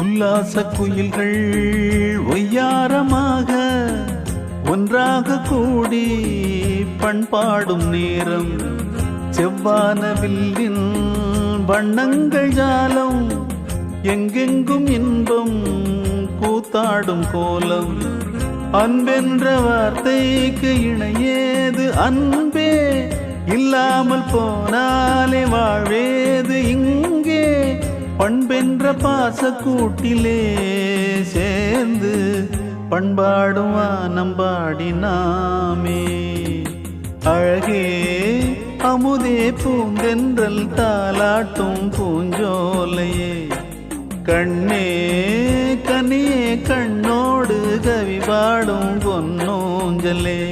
உல்லாச குயில்கள் ஒய்யாரமாக ஒன்றாக கூடி பண்பாடும் நேரம் செவ்வான வில்லின் வண்ணங்கள் ஜாலம் எங்கெங்கும் இன்பம் கூத்தாடும் கோலம். அன்பென்ற வார்த்தைக்கு இணையேது அன்பே இல்லாமல் போனாலே பண்பென்ற பாசக்கூட்டிலே சேர்ந்து பண்பாடும் வானம்பாடி நாமே. அழகே அமுதே பூங்கென்றல் தாலாட்டும் பூஞ்சோலையே. கண்ணே கனியே கண்ணோடு கவி பாடும் பொன்னோஞ்சலே.